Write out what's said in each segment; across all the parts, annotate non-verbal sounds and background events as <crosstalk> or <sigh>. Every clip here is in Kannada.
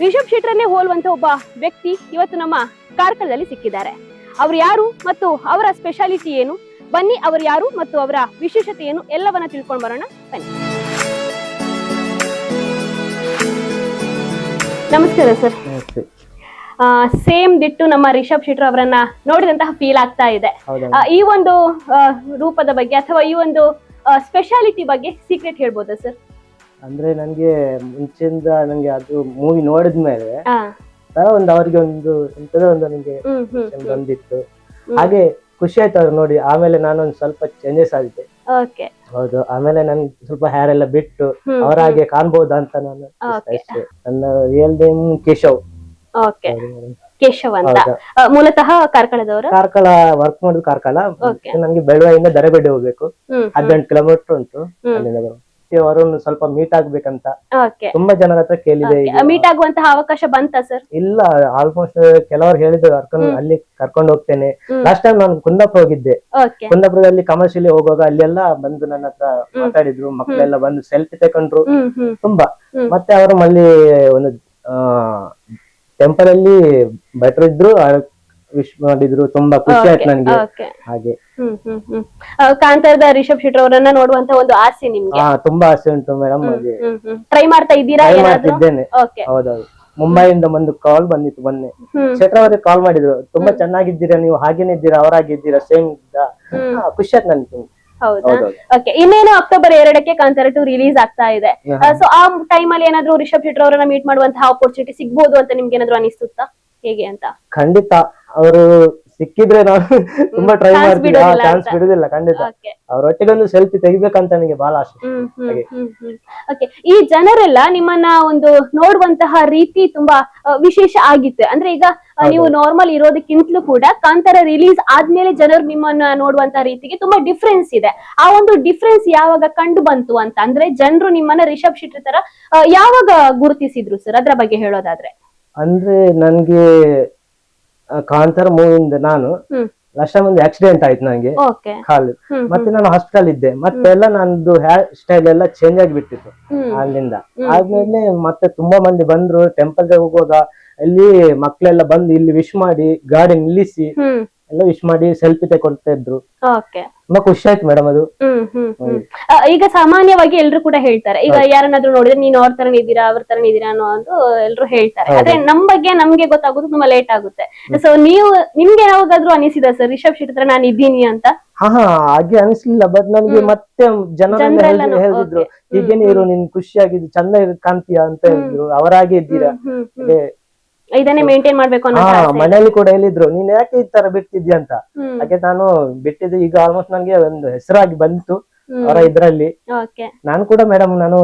ರಿಷಬ್ ಶೆಟ್ಟರನ್ನೇ ಹೋಲುವಂತ ಒಬ್ಬ ವ್ಯಕ್ತಿ ಇವತ್ತು ನಮ್ಮ ಕಾರ್ಕಳದಲ್ಲಿ ಸಿಕ್ಕಿದ್ದಾರೆ. ಅವ್ರು ಯಾರು ಮತ್ತು ಅವರ ಸ್ಪೆಷಾಲಿಟಿ ಏನು? ಬನ್ನಿ ಅವರು ಯಾರು ಮತ್ತು ಅವರ ವಿಶೇಷತೆ ಏನು? ಎಲ್ಲವನ್ನ ತಿಳ್ಕೊಂಡು ಬರೋಣ. ಬನ್ನಿ. ನಮಸ್ಕಾರ ಸರ್. ಸೇಮ್ ದಿಟ್ಟು ನಮ್ಮ ರಿಷಬ್ ಶೆಟ್ಟರ್ ಅವರನ್ನ ನೋಡಿದಂತಹ ಫೀಲ್ ಆಗ್ತಾ ಇದೆ. ಈ ಒಂದು ರೂಪದ ಬಗ್ಗೆ ಅಥವಾ ಈ ಒಂದು ಸ್ಪೆಷಾಲಿಟಿ ಬಗ್ಗೆ ಸೀಕ್ರೆಟ್ ಹೇಳ್ಬೋದಾ ಸರ್? ಅಂದ್ರೆ ನನ್ಗೆ ಮುಂಚೆಯಿಂದ ನಂಗೆ ಅದು ಮೂವಿ ನೋಡಿದ್ಮೇಲೆ ಮೇಲೆ ಒಂದು ಅವ್ರಿಗೆ ಒಂದು ಎಂತದೋ ಒಂದು ನನಗೆ ಬಂದಿತ್ತು. ಹಾಗೆ ಖುಷಿ ಆಯ್ತು ಅವ್ರು ನೋಡಿ. ಆಮೇಲೆ ನಾನೊಂದು ಸ್ವಲ್ಪ ಚೇಂಜಸ್ ಆಗಿದ್ದೆ ಹೌದು. ಆಮೇಲೆ ನನ್ ಸ್ವಲ್ಪ ಹೇರ್ ಎಲ್ಲ ಬಿಟ್ಟು ಅವ್ರ ಹಾಗೆ ಕಾಣ್ಬಹುದಾ ಅಂತ ನಾನು. ನನ್ನ ರಿಯಲ್ ನೇಮ್ ಕೇಶವ್. ಕೇಶವ್ ಅಂತ. ಮೂಲತಃ ಕಾರ್ಕಳದವರು? ಕಾರ್ಕಳ ವರ್ಕ್ ಮಾಡುದು ಕಾರ್ಕಳ. ನನ್ಗೆ ಬೆಳವಾಯಿಂದ ದರಬೇಡಿ ಹೋಗ್ಬೇಕು. ಹದಿನೆಂಟು ಕಿಲೋಮೀಟರ್ ಉಂಟು ಅಲ್ಲಿಂದ ಅಲ್ಲಿಂದ ಅವರನ್ನು ಸ್ವಲ್ಪ ಮೀಟ್ ಆಗ್ಬೇಕಂತ ಓಕೆ ತುಂಬಾ ಜನರ ಹತ್ರ ಕೇಳಿದೆ ಈಗ. ಮೀಟ್ ಆಗುವಂತಹ ಅವಕಾಶ ಬಂತ ಸರ್ ಇಲ್ಲ ಆಲ್ಮೋಸ್ಟ್ ಕೆಲವರು ಹೇಳಿದ್ರು ಕರ್ಕೊಂಡು ಅಲ್ಲಿ ಕರ್ಕೊಂಡು ಹೋಗ್ತೇನೆ. ಹ್ಮ್. ಲಾಸ್ಟ್ ಟೈಮ್ ನಾನು ಕುಂದಾಪುರ ಹೋಗಿದ್ದೆ. ಓಕೆ ಕುಂದಾಪುರದಲ್ಲಿ ಕಮರ್ಷಿಯಲಿ ಹೋಗುವಾಗ ಅಲ್ಲೆಲ್ಲ ಬಂದು ನನ್ನ ಹತ್ರ ಮಾತಾಡಿದ್ರು ಮಕ್ಕಳೆಲ್ಲ ಬಂದು ಸೆಲ್ಫಿ ತಕೊಂಡ್ರು. ಹ್ಮ್ ಹ್ಮ್. ತುಂಬಾ. ಹ್ಮ್. ಮತ್ತೆ ಅವರು ಅಲ್ಲಿ ಒಂದು ಟೆಂಪಲ್ ಅಲ್ಲಿ ಭಟ್ರು ಇದ್ರು ವಿಶ್ ಮಾಡಿದ್ರು ತುಂಬಾ ಖುಷಿ ಆಯ್ತು ನನ್ಗೆ. ಹಾಗೆ. ಹ್ಮ್ ಹ್ಮ್ ಹ್ಮ್. ಆ, ಕಾಂತಾರದ ರಿಷಬ್ ಶೆಟ್ಟರ್ ಅವರನ್ನ ನೋಡುವಂತ ಒಂದು ಆಸೆ ನಿಮ್ಗೆ? ಹಾ ತುಂಬಾ ಆಸೆ ಉಂಟು ಮೇಡಮ್ ಹಾಗೆ. ಟ್ರೈ ಮಾಡ್ತಾ ಇದ್ದೀರಾ ಟ್ರೈ ಏನಾದ್ರು ಮಾಡ್ತಿದ್ದೇನೆ. ಓಕೆ ಹೌದೌದು. ಮುಂಬೈಯಿಂದ ಒಂದು ಕಾಲ್ ಬಂದಿತ್ತು ಬನ್ನಿ ಹ್ಮ್. ಅವರಿಗೆ ಕಾಲ್ ಮಾಡಿದ್ರು. ತುಂಬಾ ಚೆನ್ನಾಗಿದ್ದೀರಾ ನೀವು ಹಾಗೇನೆ ಇದ್ದೀರಾ ಅವರಾಗಿದ್ದೀರಾ ಸೇಮ್ ಇದ್ದ? ಹ್ಮ್. ಖುಷಿ ಆಯ್ತು ನನ್ಗೆ. ಹೌದಾ? ಹೌದೌದು. ಓಕೆ ಇನ್ನೇನು ಅಕ್ಟೋಬರ್ ಎರಡಕ್ಕೆ ಕಾಂತಾರ ಟು ರಿಲೀಸ್ ಆಗ್ತಾ ಇದೆ. ಸೊ ಆ ಟೈಮ್ ಅಲ್ಲಿ ಏನಾದ್ರು ರಿಷಬ್ ಶೆಟ್ಟರ್ ಅವರನ್ನ ಮೀಟ್ ಮಾಡುವಂತಹ ಅಪರ್ಚುನಿಟಿ ಸಿಗ್ಬಹುದು ಅಂತ ನಿಮ್ಗೆ ಏನಾದ್ರು ಅನಿಸುತ್ತಾ? ಹೇಗೆ ಅಂತ? ಖಂಡಿತ. ಅವರು ಸಿಕ್ಕಿದ್ರೆ ನಾನು <laughs> ತುಂಬಾ ಟ್ರೈ chance ಮಾಡ್ತೀನಿ. ಬಿಡೋದಿಲ್ಲ ಚಾನ್ಸ್ ಅಂತ. ಬಿಡುದಿಲ್ಲ ಖಂಡಿತ. ಓಕೆ ಅವ್ರೊಟ್ಟಿಗೆ ಒಂದು ಸೆಲ್ಫಿ ತೆಗಿಬೇಕಂತ ನನಗೆ ಬಹಳ ಆಸೆ. ಹ್ಮ್ ಹ್ಮ್ ಹಾಗೆ. ಹ್ಮ್ ಹ್ಮ್. ಓಕೆ ಈ ಜನರೆಲ್ಲ ನಿಮ್ಮನ್ನ ಒಂದು ನೋಡುವಂತಹ ರೀತಿ ತುಂಬಾ ಆ, ವಿಶೇಷ ಆಗಿತ್ತು. ಅಂದ್ರೆ ಈಗ ಆ, ಹೌದು. ನೀವು ನಾರ್ಮಲ್ ಇರೋದಕ್ಕಿಂತಲೂ ಕೂಡ ಕಾಂತಾರ ರಿಲೀಸ್ ಆದ್ಮೇಲೆ ಜನರು ನಿಮ್ಮನ್ನ ನೋಡುವಂತ ರೀತಿಗೆ ತುಂಬಾ ಡಿಫ್ರೆನ್ಸ್ ಇದೆ. ಆ ಒಂದು ಡಿಫ್ರೆನ್ಸ್ ಯಾವಾಗ ಕಂಡು ಬಂತು ಅಂತ? ಅಂದ್ರೆ ಜನರು ನಿಮ್ಮನ್ನ ರಿಷಬ್ ಶೆಟ್ಟಿ ತರ ಆ, ಯಾವಾಗ ಗುರುತಿಸಿದ್ರು ಸರ್ ಅದ್ರ ಬಗ್ಗೆ ಹೇಳೋದಾದ್ರೆ. ಅಂದ್ರೆ ನನ್ಗೆ ಕಾಂತಾರ ಮೂವಿಂದ ನಾನು ಲಕ್ಷ ಲಾಸ್ಟ್ ಟೈಮ್ ಒಂದು ಆಕ್ಸಿಡೆಂಟ್ ಆಯ್ತು ನಂಗೆ. ಓಕೆ ಕಾಲು. ಮತ್ತೆ ನಾನು ಹಾಸ್ಪಿಟಲ್ ಇದ್ದೆ. ಮತ್ತೆ ಎಲ್ಲ ನಂದು ಹೇರ್ ಸ್ಟೈಲ್ ಎಲ್ಲ ಚೇಂಜ್ ಆಗಿಬಿಟ್ಟಿತ್ತು ಅಲ್ಲಿಂದ. ಆದ್ಮೇಲೆ ಮತ್ತೆ ತುಂಬಾ ಮಂದಿ ಬಂದ್ರು ಟೆಂಪಲ್ ಹೋಗುವಾಗ ಅಲ್ಲಿ ಮಕ್ಳೆಲ್ಲ ಬಂದು ಇಲ್ಲಿ ವಿಶ್ ಮಾಡಿ ಗಾಡಿ ನಿಲ್ಲಿಸಿ ಎಲ್ಲ ವಿಶ್ ಮಾಡಿ ಸೆಲ್ಫಿ ತಗೊಳ್ತಾ ಇದ್ರು. ಓಕೆ ತುಂಬಾ ಖುಷಿ ಆಯ್ತು ಮೇಡಮ್ ಅದು. ಹ್ಮ್ ಹ್ಮ್ ಹ್ಮ್. ಆ, ಈಗ ಸಾಮಾನ್ಯವಾಗಿ ಎಲ್ರು ಕೂಡ ಹೇಳ್ತಾರೆ. ಈಗ ಯಾರನ್ನಾದ್ರೂ ನೋಡಿದ್ರೆ ನೀನ್ ಅವ್ರ ತರನೇ ಇದ್ದೀರಾ ಅವ್ರ ತರನೇ ಇದ್ದೀರಾ ಅನ್ನೋ ಒಂದು ಎಲ್ರು ಹೇಳ್ತಾರೆ. ಆದ್ರೆ ನಮ್ ಬಗ್ಗೆ ನಮ್ಗೆ ಗೊತ್ತಾಗೋದು ತುಂಬಾ ಲೇಟ್ ಆಗುತ್ತೆ. ಸೊ ನೀವು ನಿಮ್ಗೆ ಯಾವಾಗಾದ್ರೂ ಅನಿಸಿದ ಸರ್ ರಿಷಬ್ ಶೆಟ್ಟಿ ತರ ನಾನು ಇದ್ದೀನಿ ಅಂತ? ಹಾ ಹಾ ಹಾಗೆ ಅನಿಸ್ಲಿಲ್ಲ ಬಟ್ ನನಗೆ ಮತ್ತೆ ಜನರೆಲ್ಲ ಹೇಳ್- ಹೇಳಿದ್ರು okay. ಹೀಗೇನೆ ಇರು ನಿನ್ ಖುಷಿಯಾಗಿದ್ದು ಚಂದ ಇರು ಕಾಣ್ತೀಯ? ಅಂತ ಹೇಳಿದ್ರು. ಅವರಾಗೆ ಇದ್ದೀರಾ? ಹ್ಮ್, ಹ್ಮ್, ಹ್ಮ್. ಹಾಗೆ, ಇದನ್ನೇ ಮೇಂಟೈನ್ ಮಾಡ್ಬೇಕು ಅನ್ನೋ ಹಾ ಆಸೆ ಮನೆಯಲ್ಲಿ ಕೂಡ ಹೇಳಿದ್ರು ನೀನ್ ಯಾಕೆ ಈ ತರ ಬಿಡ್ತಿದ್ಯಾ ಅಂತ ಹ್ಮ್, ಹಾಗೆ ನಾನು ಬಿಟ್ಟಿದ್ದು ಈಗ ಆಲ್ಮೋಸ್ಟ್ ನನ್ಗೆ ಒಂದು ಹೆಸರಾಗಿ ಬಂತು ಅವರ ಇದ್ರಲ್ಲಿ. ನಾನು ಕೂಡ ಮೇಡಮ್ ನಾನು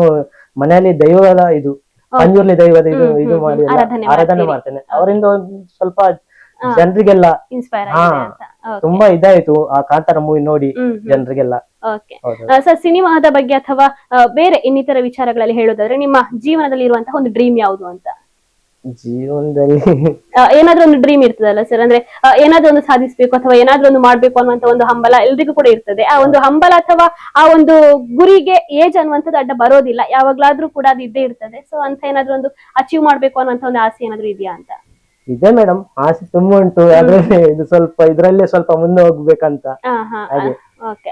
ಮನೆಯಲ್ಲಿ ದೈವದ ಇದು ಅಂಜೂರ್ಲಿ ದೈವದ ಇದು ಹ್ಮ್, ಇದು ಹ್ಮ್, ಮಾಡಿ ಎಲ್ಲ ಆರಾಧನೆ ಆರಾಧನೆ ಮಾಡ್ತೀರಿ. ಮಾಡ್ತೇನೆ ಅವರಿಂದ ಒಂದು ಸ್ವಲ್ಪ ಹಾ. ಜನರಿಗೆಲ್ಲ ಹಾ. ಆಗಿದೆ ಅಂತ Okay. ತುಂಬಾ ಇದಾಯ್ತು ಆ ಕಾಂತಾರ ಮೂವಿ ನೋಡಿ ಹ್ಮ್, ಹ್ಮ್. ಜನರಿಗೆಲ್ಲ Okay. ಹೌದು ಆ, ಸರ್ ಸಿನಿಮಾದ ಬಗ್ಗೆ ಅಥವಾ ಆ, ಬೇರೆ ಇನ್ನಿತರ ವಿಚಾರಗಳಲ್ಲಿ ಹೇಳೋದಾದ್ರೆ ನಿಮ್ಮ ಜೀವನದಲ್ಲಿ ಇರುವಂತಹ ಒಂದು ಡ್ರೀಮ್ ಯಾವುದು ಅಂತ ಜೀವನದಲ್ಲಿ ಏನಾದ್ರೂ ಒಂದು ಡ್ರೀಮ್ ಇರ್ತದಲ್ಲ ಸರ್ ಅಂದ್ರೆ ಏನಾದ್ರೂ ಒಂದು ಸಾಧಿಸ್ಬೇಕು ಅಥವಾ ಏನಾದ್ರೂ ಒಂದು ಮಾಡ್ಬೇಕು ಅನ್ನುವಂತ ಒಂದು ಹಂಬಲ ಎಲ್ರಿಗೂ ಕೂಡ ಇರ್ತದೆ. ಆ ಒಂದು ಹಂಬಲ ಅಥವಾ ಆ ಒಂದು ಗುರಿಗೆ ಏಜ್ ಅನ್ನುವಂಥದ್ದು ಅಡ್ಡ ಬರೋದಿಲ್ಲ. ಯಾವಾಗ್ಲಾದ್ರೂ ಕೂಡ ಅದು ಇದ್ದೇ ಇರ್ತದೆ. ಸೊ ಅಂತ ಏನಾದ್ರೂ ಒಂದು ಅಚೀವ್ ಮಾಡ್ಬೇಕು ಅನ್ನುವಂತ ಒಂದು ಆಸೆ ಏನಾದ್ರೂ ಇದೆಯಾ ಅಂತ? ಇದೆ ಮೇಡಮ್ ಆಸೆ ತುಂಬಾ ಉಂಟು ಆದ್ರೆ ಇದು ಸ್ವಲ್ಪ ಇದ್ರಲ್ಲೇ ಸ್ವಲ್ಪ ಮುಂದೆ ಹೋಗ್ಬೇಕಂತ. ಹಾಗೆ.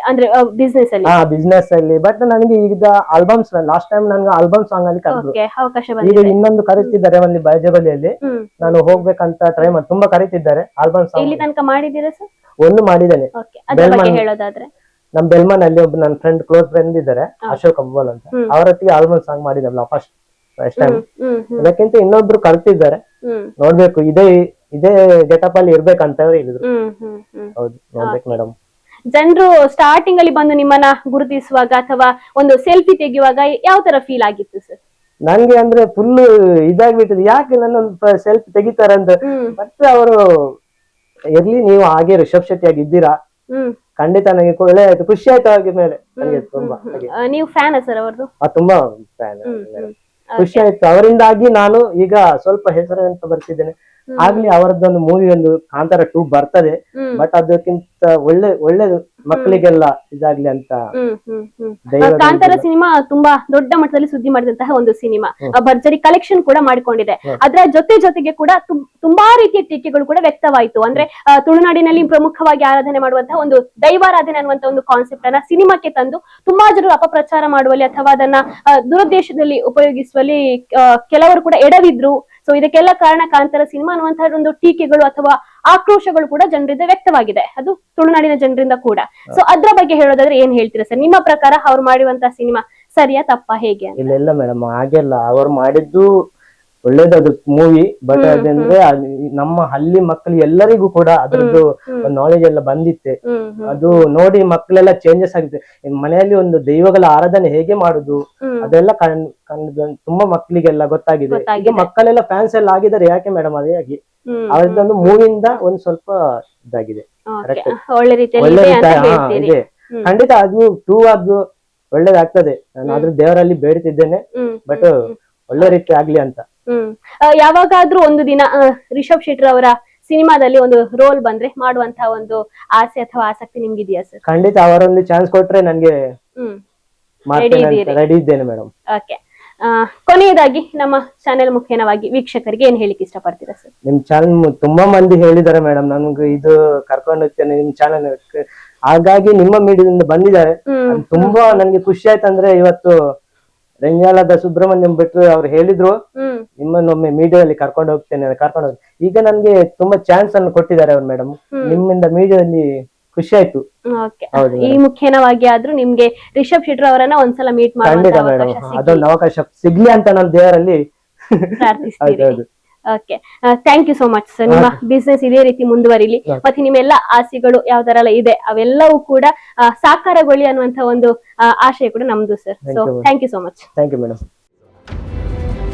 ಅಂದ್ರೆ ಬಿಸ್ನೆಸ್ ಅಲ್ಲಿ? ಹಾ ಬಿಸ್ನೆಸ್ ಅಲ್ಲಿ. ಬಟ್ ನನಗೆ ಈಗ ಆಲ್ಬಮ್ಸ್ ಲಾಸ್ಟ್ ಟೈಮ್ ನನ್ಗೆ ಆಲ್ಬಮ್ ಸಾಂಗ್ ಅಲ್ಲಿ ಕರೆದ್ರು ಓಕೆ ಅವಕಾಶ ಈಗ ಬಂದಿದೆ. ಇನ್ನೊಂದು ಕರೀತಿದ್ದಾರೆ ಒಂದು ಬೈಜಬಲಿಯಲ್ಲಿ ಹ್ಮ್. ನಾನು ಹೋಗ್ಬೇಕಂತ ಟ್ರೈ ಮಾಡಿ ತುಂಬಾ ಕರೀತಿದ್ದಾರೆ ಆಲ್ಬಮ್ ಇಲ್ಲಿ ಸಾಂಗ್ ತನಕ ಮಾಡಿದ್ದೀರಾ ಸರ್ ಒಂದು ಮಾಡಿದ್ದೇನೆ. ಓಕೆ ಅದ್ರ ಬಗ್ಗೆ ಬೆಳ್ಮನ್- ಹೇಳೋದಾದ್ರೆ? ನಮ್ ಬೆಲ್ಮನ್ ಅಲ್ಲಿ ಒಬ್ಬ ನನ್ನ ಫ್ರೆಂಡ್ ಕ್ಲೋಸ್ ಫ್ರೆಂಡ್ ಇದ್ದಾರೆ. ಅಶೋಕ್ ಅಬ್ಬಲ್ ಅಂತ. ಹ್ಮ್. ಅವರೊಟ್ಟಿಗೆ ಆಲ್ಬಮ್ ಸಾಂಗ್ ಮಾಡಿದಲ್ಲ first first time hmm hmm hmm. ಅದಕ್ಕಿಂತ ಇನ್ನೊಬ್ರು ಕರ್ತಿದ್ದಾರೆ. ಹ್ಮ್. ನೋಡ್ಬೇಕು ಇದೇ ಇದೇ ಗೆಟಪ್ ಅಲ್ಲಿ ಇರ್ಬೇಕಂತ ಹೇಳಿದ್ರು. ಹ್ಮ್ ಹ್ಮ್ ಹ್ಮ್. ಹೌದು ನೋಡ್ಬೇಕು ಮೇಡಮ್ ಜನರು ಸ್ಟಾರ್ಟಿಂಗ್ ಅಲ್ಲಿ ಬಂದು ನಿಮ್ಮನ್ನ ಗುರುತಿಸುವಾಗ ಅಥವಾ ಒಂದು ಸೆಲ್ಫಿ ತೆಗೆಯುವಾಗ ಯಾವ ತರ ಫೀಲ್ ಆಗಿತ್ತು ಸರ್ ನನ್ಗೆ ಅಂದ್ರೆ ಫುಲ್ ಇದಾಗ್ಬಿಟ್ಟಿದೆ. ಯಾಕೆ ನನ್ನ ಸೆಲ್ಫಿ ತೆಗಿತಾರೆ ಅಂತ ಮತ್ತೆ ಅವರು ಇರ್ಲಿ ನೀವು ಹಾಗೆ ರಿಷಬ್ ಶೆಟ್ಟಿ ಆಗಿ ಇದ್ದೀರಾ? ಖಂಡಿತ ನನಗೆ ಒಳ್ಳೆ ಆಯ್ತು. ಖುಷಿ ಆಯ್ತು ಹಾಗೆ ಮೇಲೆ. ನನಗೆ ತುಂಬಾ ನೀವು ಫ್ಯಾನ್ ಸರ್ ಅವರದು? ತುಂಬಾ ಫ್ಯಾನ್ ಖುಷಿ ಆಯ್ತು. ಅವರಿಂದಾಗಿ ನಾನು ಈಗ ಸ್ವಲ್ಪ ಹೆಸರು ಅಂತ ಬರ್ತಿದ್ದೇನೆ. ಆಗ್ಲಿ ಅವರದ್ದೊಂದು ಮೂವಿ ಒಂದು ಕಾಂತಾರ ಟೂ ಬರ್ತದೆ. ಬಟ್ ಅದಕ್ಕಿಂತ ಒಳ್ಳೆ ಒಳ್ಳೆ ಮಕ್ಕಳಿಗೆಲ್ಲ ಇದಾಗ್ಲಿ ಅಂತ ಹ್ಮ್ ಹ್ಮ್ ಹ್ಮ್. ದೈವದ ಕಾಂತಾರ ಸಿನಿಮಾ ತುಂಬಾ ದೊಡ್ಡ ಮಟ್ಟದಲ್ಲಿ ಸುದ್ದಿ ಮಾಡಿದಂತಹ ಒಂದು ಸಿನಿಮಾ. ಆ ಭರ್ಜರಿ ಕಲೆಕ್ಷನ್ ಕೂಡ ಮಾಡಿಕೊಂಡಿದೆ. ಅದರ ಜೊತೆ ಜೊತೆಗೆ ಕೂಡ ತುಂ- ತುಂಬಾ ರೀತಿಯ ಟೀಕೆಗಳು ಕೂಡ ವ್ಯಕ್ತವಾಯಿತು. ಅಂದ್ರೆ ಆ, ತುಳುನಾಡಿನಲ್ಲಿ ಪ್ರಮುಖವಾಗಿ ಆರಾಧನೆ ಮಾಡುವಂತಹ ಒಂದು ದೈವಾರಾಧನೆ ಅನ್ನುವಂತ ಒಂದು ಕಾನ್ಸೆಪ್ಟ್ ಅನ್ನ ಸಿನಿಮಾಕ್ಕೆ ತಂದು ತುಂಬಾ ಜನರು ಅಪಪ್ರಚಾರ ಮಾಡುವಲ್ಲಿ ಅಥವಾ ಅದನ್ನ ಆ, ದುರುದ್ದೇಶದಲ್ಲಿ ಉಪಯೋಗಿಸುವಲ್ಲಿ ಆ, ಕೆಲವರು ಕೂಡ ಎಡವಿದ್ರು. ಸೊ ಇದಕ್ಕೆಲ್ಲ ಕಾರಣ ಕಾಂತಾರ ಸಿನಿಮಾ ಅನ್ನುವಂತಹ ಒಂದು ಟೀಕೆಗಳು ಅಥವಾ ಆಕ್ರೋಶಗಳು ಕೂಡ ಜನರಿಂದ ವ್ಯಕ್ತವಾಗಿದೆ. ಅದು ತುಳುನಾಡಿನ ಜನರಿಂದ ಕೂಡ. ಸೊ ಅದ್ರ ಬಗ್ಗೆ ಹೇಳೋದಾದ್ರೆ ಏನ್ ಹೇಳ್ತೀರಾ ಸರ್? ನಿಮ್ಮ ಪ್ರಕಾರ ಅವ್ರು ಮಾಡಿರುವಂತಹ ಸಿನಿಮಾ ಸರಿಯಾ ತಪ್ಪಾ ಹೇಗೆ ಇಲ್ಲ ಇಲ್ಲ ಮೇಡಮ್ ಹಾಗೆಲ್ಲ ಅವ್ರು ಮಾಡಿದ್ದು ಒಳ್ಳೇದದು ಮೂವಿ ಬಟ್ ಅದಂದ್ರೆ ನಮ್ಮ ಹಳ್ಳಿ ಮಕ್ಕಳು ಎಲ್ಲರಿಗೂ ಕೂಡ ಅದ್ರದ್ದು. ನಾಲೆಜ್ ಎಲ್ಲ ಬಂದಿತ್ತೆ. ಅದು ನೋಡಿ ಮಕ್ಕಳೆಲ್ಲ ಚೇಂಜಸ್ ಆಗಿದೆ ಮನೆಯಲ್ಲಿ ಒಂದು ದೈವಗಳ ಆರಾಧನೆ ಹೇಗೆ ಮಾಡುದು ಅದೆಲ್ಲ ಕಣ್ ಕಂಡು ತುಂಬಾ ಮಕ್ಕಳಿಗೆಲ್ಲ ಗೊತ್ತಾಗಿದೆ. ಈಗ ಮಕ್ಕಳೆಲ್ಲ ಫ್ಯಾನ್ಸ್ ಎಲ್ಲ ಆಗಿದ್ದಾರೆ ಯಾಕೆ ಮೇಡಮ್ ಅದೇ ಆಗಿ ಅವ್ರದ್ದೊಂದು ಮೂವಿಯಿಂದ ಒಂದ್ ಸ್ವಲ್ಪ ಇದಾಗಿದೆ. ಒಳ್ಳೆ ರೀತಿಯಲ್ಲಿ. ಖಂಡಿತ ಅದು ಟೂ ಅದು ಒಳ್ಳೇದಾಗ್ತದೆ. ನಾನು ಅದ್ರ ದೇವರಲ್ಲಿ ಬೇಡ್ತಿದ್ದೇನೆ. ಬಟ್ ಒಳ್ಳೆ ರೀತಿ ಆಗ್ಲಿ ಅಂತ. ಹ್ಮ್. ಯಾವಾಗಾದ್ರೂ ಒಂದು ದಿನ ರಿಷಬ್ ಶೆಟ್ಟಿ ಅವರ ಸಿನಿಮಾದಲ್ಲಿ ಒಂದು ರೋಲ್ ಬಂದ್ರೆ ಮಾಡುವಂತಹ ಒಂದು ಆಸೆ ಅಥವಾ ಆಸಕ್ತಿ ನಿಮ್ಗಿದೆಯಾ ಸರ್ ಖಂಡಿತ ಅವರೊಂದು ಚಾನ್ಸ್ ಕೊಟ್ರೆ ನನ್ಗೆ ಹ್ಮ್. ಮಾಡ್ತೇನೆ ಇದ್ದೀರಿ. ರೆಡಿ ಇದ್ದೇನೆ ಮೇಡಮ್ ಓಕೆ ಕೊನೆಯದಾಗಿ ನಮ್ಮ ಚಾನೆಲ್ ಮುಖೇನವಾಗಿ ವೀಕ್ಷಕರಿಗೆ ಏನ್ ಹೇಳಿಕ್ ಇಷ್ಟಪಡ್ತೀರಾ ಸರ್ ನಿಮ್ ಚಾನಲ್ ತುಂಬಾ ಮಂದಿ ಹೇಳಿದ್ದಾರೆ ಮೇಡಮ್ ನನ್ಗೆ ಇದು ಕರ್ಕೊಂಡು ಹೋಗ್ತೇನೆ ನಿಮ್ ಚಾನಲ್ ಹಾಗಾಗಿ ನಿಮ್ಮ ಮೀಡಿಯಾದಿಂದ ಬಂದಿದ್ದಾರೆ. ತುಂಬಾ ನನ್ಗೆ ಖುಷಿ ಆಯ್ತಂದ್ರೆ ಇವತ್ತು ರಂಜಾಲದ ಸುಬ್ರಹ್ಮಣ್ಯಂ ಬಿಟ್ಟು ಅವ್ರು ಹೇಳಿದ್ರು. ಹ್ಮ್. ನಿಮ್ಮನ್ನೊಮ್ಮೆ ಮೀಡಿಯಾದಲ್ಲಿ ಕರ್ಕೊಂಡು ಹೋಗ್ತೇನೆ ಕರ್ಕೊಂಡು ಹೋಗ್ ಈಗ ನನ್ಗೆ ತುಂಬಾ ಚಾನ್ಸ್ ಅನ್ನು ಕೊಟ್ಟಿದ್ದಾರೆ ಅವ್ರು ಮೇಡಮ್ ನಿಮ್ಮಿಂದ ಮೀಡಿಯಾದಲ್ಲಿ ಖುಷಿ ಆಯ್ತು. ಈ ಮುಖ್ಯನವಾಗಿ ಆದ್ರೂ ನಿಮ್ಗೆ ರಿಷಬ್ ಶೆಟ್ರ್ ಅವರನ್ನ ಒಂದ್ಸಲ ಮೀಟ್ ಖಂಡಿತ ಮೇಡಮ್ ಅದೊಂದು ಅವಕಾಶ ಸಿಗ್ಲಿ ಅಂತ ನಾನು ದೇವರಲ್ಲಿ okay thank you so much sir ನಿಮ್ಮ ಬಿಸ್ನೆಸ್ ಇದೇ ರೀತಿ ಮುಂದುವರಿಲಿ. ಮತ್ತೆ ನಿಮ್ಮೆಲ್ಲ ಆಸೆಗಳು ಯಾವ ತರ ಎಲ್ಲ ಇದೆ ಅವೆಲ್ಲವೂ ಕೂಡ ಸಾಕಾರಗೊಳ್ಳಿ ಅನ್ನುವಂತ ಒಂದು ಆಶಯ ಕೂಡ ನಮ್ದು sir so thank you so much thank you madam